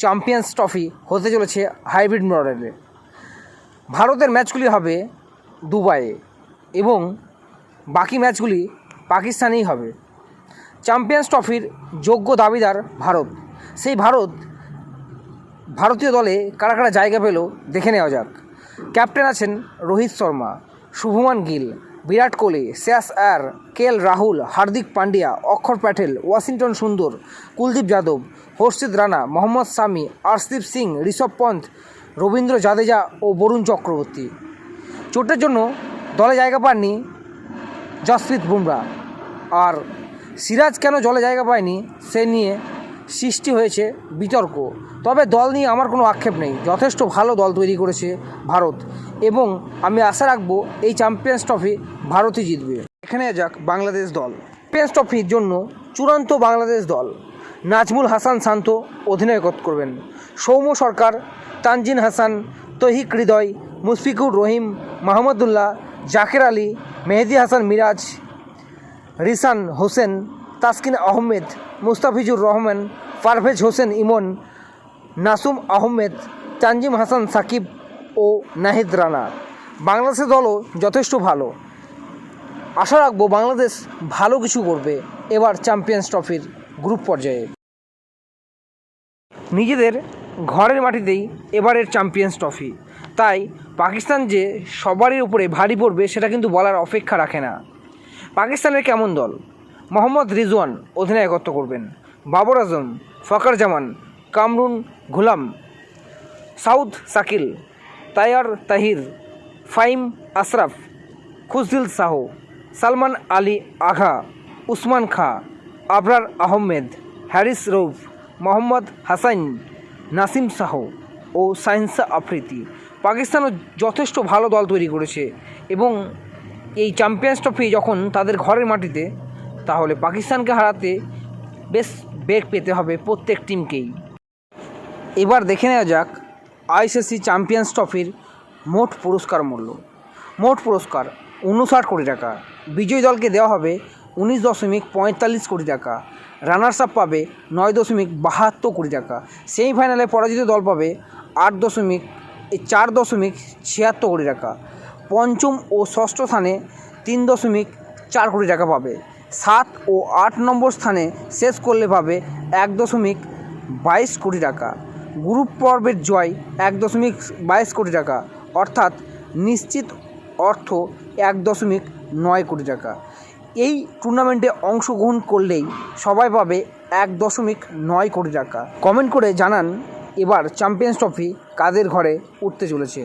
Champions trophy হতে চলেছে hybrid মডেলে। ভারতের ম্যাচগুলি হবে দুবাইয়ে এবং বাকি ম্যাচগুলি পাকিস্তানেই হবে। চ্যাম্পিয়ন্স ট্রফির যোগ্য দাবিদার ভারত। সেই ভারত, ভারতীয় দলে কারা কারা জায়গা পেল দেখে নেওয়া যাক। ক্যাপ্টেন আছেন রোহিত শর্মা, শুভমান গিল বিরাট কোহলি, শ্রেয়াস আর কে এল রাহুল, হার্দিক পান্ডিয়া, অক্ষর প্যাটেল, ওয়াশিংটন সুন্দর, কুলদীপ যাদব, হর্ষিত রানা, মোহাম্মদ সামি, আরশদীপ সিং, ঋষভ পন্থ, রবীন্দ্র জাদেজা ও বরুণ চক্রবর্তী। চোটের জন্য দলে জায়গা পাননি জসপ্রীত বুমরা। আর সিরাজ কেন জলে জায়গা পায়নি, সে নিয়ে সৃষ্টি হয়েছে বিতর্ক। তবে দল নিয়ে আমার কোনো আক্ষেপ নেই। যথেষ্ট ভালো দল তৈরি করেছে ভারত এবং আমি আশা রাখব এই চ্যাম্পিয়ন্স ট্রফি ভারতই জিতবে। এখানে যাক বাংলাদেশ দল। চ্যাম্পিয়ন্স ট্রফির জন্য চূড়ান্ত বাংলাদেশ দল। নাজমুল হাসান শান্ত অধিনায়কত্ব করবেন। সৌম্য সরকার, তানজিন হাসান, তহিক হৃদয়, মুশফিকুর রহিম মাহমুদুল্লাহ জাকের আলী, মেহেদি হাসান মিরাজ রিসান হোসেন তাসকিন আহমেদ, মুস্তাফিজুর রহমান, পারভেজ হোসেন ইমন, নাসুম আহমেদ, তানজিম হাসান সাকিব ও নাহিদ রানা। বাংলাদেশের দলও যথেষ্ট ভালো। আশা রাখব বাংলাদেশ ভালো কিছু করবে এবার চ্যাম্পিয়ন্স ট্রফির গ্রুপ পর্যায়ে। নিজেদের ঘরের মাটিতেই এবারের চ্যাম্পিয়ন্স ট্রফি। তাই পাকিস্তান যে সবারই উপরে ভারী পড়বে সেটা কিন্তু বলার অপেক্ষা রাখে না। পাকিস্তানের কেমন দল? মোহাম্মদ রিজওয়ান অধিনায়কত্ব করবেন। বাবর আজম ফকর জামান, কামরুন গুলাম সাউদ সাকিল তায়ার তাহির, ফাইম আশরাফ, খুশদিল শাহ, সালমান আলী আঘা, উসমান খা, আবরার আহমেদ, হ্যারিস রৌফ, মোহাম্মদ হাসাইন, নাসিম শাহ ও সাইন্সা আফ্রিদি। পাকিস্তানও যথেষ্ট ভালো দল তৈরি করেছে এবং এই চ্যাম্পিয়ন্স ট্রফি যখন তাদের ঘরের মাটিতে তাহলে পাকিস্তানকে হারাতে বেশ বেগ পেতে হবে প্রত্যেক টিমকেই। এবার দেখে নেওয়া যাক আইসিসি চ্যাম্পিয়ন্স ট্রফির মোট পুরস্কার মূল্য। মোট পুরস্কার উনষাট কোটি টাকা। বিজয়ী দলকে দেওয়া হবে উনিশ দশমিক পঁয়তাল্লিশ কোটি টাকা। রানার্স আপ পাবে নয় দশমিক বাহাত্তর কোটি টাকা। সেমিফাইনালে পরাজিত দল পাবে আট দশমিক চার দশমিক ছিয়াত্তর কোটি টাকা। পঞ্চম ও ষষ্ঠ স্থানে তিন দশমিক চার কোটি টাকা পাবে। সাত ও আট নম্বর স্থানে শেষ করলে পাবে এক দশমিক বাইশ কোটি টাকা। গ্রুপ পর্বের জয় এক দশমিক বাইশ কোটি টাকা, অর্থাৎ নিশ্চিত অর্থ এক দশমিক নয় কোটি টাকা। এই টুর্নামেন্টে অংশগ্রহণ করলেই সবাই পাবে এক দশমিক নয় কোটি টাকা। কমেন্ট করে জানান, এবার চ্যাম্পিয়ন্স ট্রফি কাদের ঘরে উঠতে চলেছে?